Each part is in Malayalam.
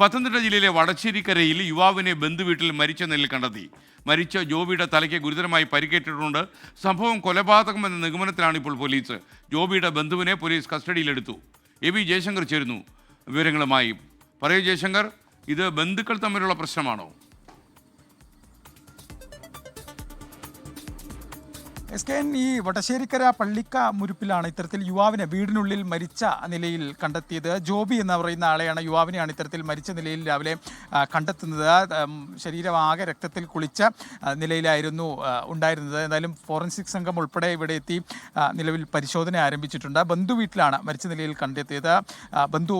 പത്തനംതിട്ട ജില്ലയിലെ വടശ്ശേരിക്കരയിൽ യുവാവിനെ ബന്ധുവീട്ടിൽ മരിച്ച നിലയിൽ കണ്ടെത്തി. മരിച്ച ജോബിയുടെ തലയ്ക്ക് ഗുരുതരമായി പരിക്കേറ്റിട്ടുണ്ട്. സംഭവം കൊലപാതകമെന്ന നിഗമനത്തിലാണ് ഇപ്പോൾ പോലീസ്. ജോബിയുടെ ബന്ധുവിനെ പോലീസ് കസ്റ്റഡിയിലെടുത്തു. എ വി ജയശങ്കർ ചേരുന്നു വിവരങ്ങളുമായി. പറയൂ ജയശങ്കർ ഇത് ബന്ധുക്കൾ തമ്മിലുള്ള പ്രശ്നമാണോ? എസ് കെ എൻ ഈ വടശ്ശേരിക്കര പള്ളിക്ക മുരുപ്പിലാണ് ഇത്തരത്തിൽ യുവാവിനെ വീടിനുള്ളിൽ മരിച്ച നിലയിൽ കണ്ടെത്തിയത്. ജോബി എന്ന് പറയുന്ന ആളെയാണ് യുവാവിനെയാണ് ഇത്തരത്തിൽ മരിച്ച നിലയിൽ രാവിലെ കണ്ടെത്തുന്നത്. ഉം, ശരീരം ആകെ രക്തത്തിൽ കുളിച്ച നിലയിലായിരുന്നു ഉണ്ടായിരുന്നത്. എന്തായാലും ഫോറൻസിക് സംഘം ഉൾപ്പെടെ ഇവിടെ എത്തി നിലവിൽ പരിശോധന ആരംഭിച്ചിട്ടുണ്ട്. ബന്ധു വീട്ടിലാണ് മരിച്ച നിലയിൽ കണ്ടെത്തിയത്. ബന്ധു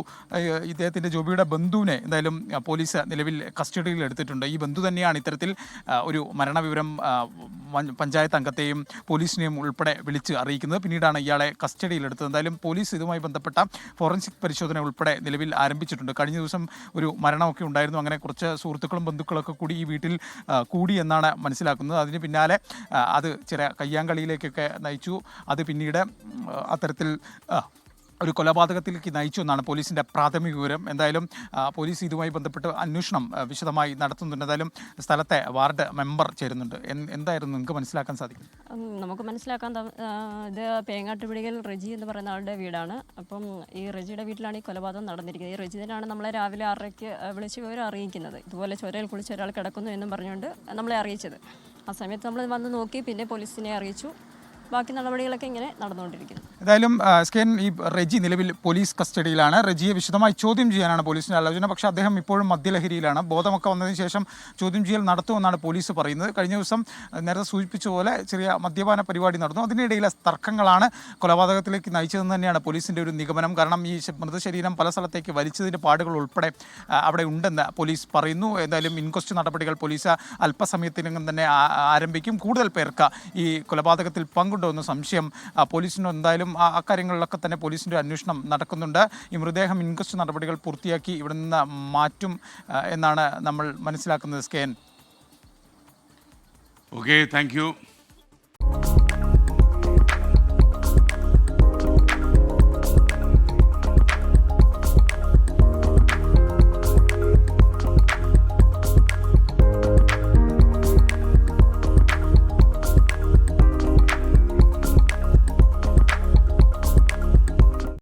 ഇദ്ദേഹത്തിന്റെ ജോബിയുടെ ബന്ധുവിനെ എന്തായാലും പോലീസ് നിലവിൽ കസ്റ്റഡിയിൽ എടുത്തിട്ടുണ്ട്. ഈ ബന്ധു തന്നെയാണ് ഇത്തരത്തിൽ ഒരു മരണവിവരം പഞ്ചായത്ത് അംഗത്തെയും പോലീസിനെയും ഉൾപ്പെടെ വിളിച്ച് അറിയിക്കുന്നത്. പിന്നീടാണ് ഇയാളെ കസ്റ്റഡിയിലെടുത്തത്. എന്തായാലും പോലീസ് ഇതുമായി ബന്ധപ്പെട്ട ഫോറൻസിക് പരിശോധന ഉൾപ്പെടെ നിലവിൽ ആരംഭിച്ചിട്ടുണ്ട്. കഴിഞ്ഞ ദിവസം ഒരു മരണമൊക്കെ ഉണ്ടായിരുന്നു. അങ്ങനെ കുറച്ച് സുഹൃത്തുക്കളും ബന്ധുക്കളൊക്കെ കൂടി ഈ വീട്ടിൽ കൂടി എന്നാണ് മനസ്സിലാക്കുന്നത്. അതിന് പിന്നാലെ അത് ചില കയ്യാങ്കളിയിലേക്കൊക്കെ നയിച്ചു. അത് പിന്നീട് അത്തരത്തിൽ ഒരു കൊലപാതകത്തിലേക്ക് നയിച്ചു എന്നാണ് പോലീസിന്റെ പ്രാഥമിക വിവരം. എന്തായാലും പോലീസ് ഇതുമായി ബന്ധപ്പെട്ട് അന്വേഷണം വിശദമായി നടത്തുന്നുണ്ട്. എന്തായാലും സ്ഥലത്തെ വാർഡ് മെമ്പർ ചേരുന്നുണ്ട്. എന്തായിരുന്നു നിങ്ങൾക്ക് മനസ്സിലാക്കാൻ സാധിക്കും നമുക്ക് മനസ്സിലാക്കാൻ ഇത് പേങ്ങാട്ടുപിടികൽ റെജി എന്ന് പറയുന്ന ആളുടെ വീടാണ്. അപ്പം ഈ റെജിയുടെ വീട്ടിലാണ് ഈ കൊലപാതകം നടന്നിരിക്കുന്നത്. ഈ റെജിതനാണ് നമ്മളെ രാവിലെ ആറരയ്ക്ക് വിളിച്ച് വിവരം അറിയിക്കുന്നത്. ഇതുപോലെ ചൊരയിൽ കുളിച്ച് ഒരാൾ കിടക്കുന്നു എന്നും പറഞ്ഞുകൊണ്ട് നമ്മളെ അറിയിച്ചത്. ആ സമയത്ത് നമ്മൾ വന്ന് നോക്കി പിന്നെ പോലീസിനെ അറിയിച്ചു. ബാക്കി നടപടികളൊക്കെ ഇങ്ങനെ നടന്നുകൊണ്ടിരിക്കുന്നു. എന്തായാലും സ്കെൻ ഈ റെജി നിലവിൽ പോലീസ് കസ്റ്റഡിയിലാണ്. റെജിയെ വിശദമായി ചോദ്യം ചെയ്യാനാണ് പോലീസിന്റെ ആലോചന. പക്ഷേ അദ്ദേഹം ഇപ്പോഴും മദ്യലഹരിയിലാണ്. ബോധമൊക്കെ വന്നതിന് ശേഷം ചോദ്യം ചെയ്യൽ നടത്തുമെന്നാണ് പോലീസ് പറയുന്നത്. കഴിഞ്ഞ ദിവസം നേരത്തെ സൂചിപ്പിച്ച പോലെ ചെറിയ മദ്യപാന പരിപാടി നടന്നു. അതിനിടയിലെ തർക്കങ്ങളാണ് കൊലപാതകത്തിലേക്ക് നയിച്ചതെന്ന് തന്നെയാണ് പോലീസിന്റെ ഒരു നിഗമനം. കാരണം ഈ മൃതശരീരം പല സ്ഥലത്തേക്ക് വലിച്ചതിന്റെ പാടുകൾ ഉൾപ്പെടെ അവിടെ ഉണ്ടെന്ന് പോലീസ് പറയുന്നു. എന്തായാലും ഇൻക്വസ്റ്റ് നടപടികൾ പോലീസ് അല്പസമയത്തിനകം തന്നെ ആരംഭിക്കും. കൂടുതൽ പേർക്ക് ഈ കൊലപാതകത്തിൽ പങ്കുണ്ടോ എന്ന സംശയം പോലീസിനോ എന്തായാലും ആ അക്കാര്യങ്ങളിലൊക്കെ തന്നെ പോലീസിന്റെ അന്വേഷണം നടക്കുന്നുണ്ട്. ഈ മൃതദേഹം ഇൻക്വസ്റ്റ് നടപടികൾ പൂർത്തിയാക്കി ഇവിടെ നിന്ന് മാറ്റും എന്നാണ് നമ്മൾ മനസ്സിലാക്കുന്നത് സ്കേൻ ഓക്കെ താങ്ക്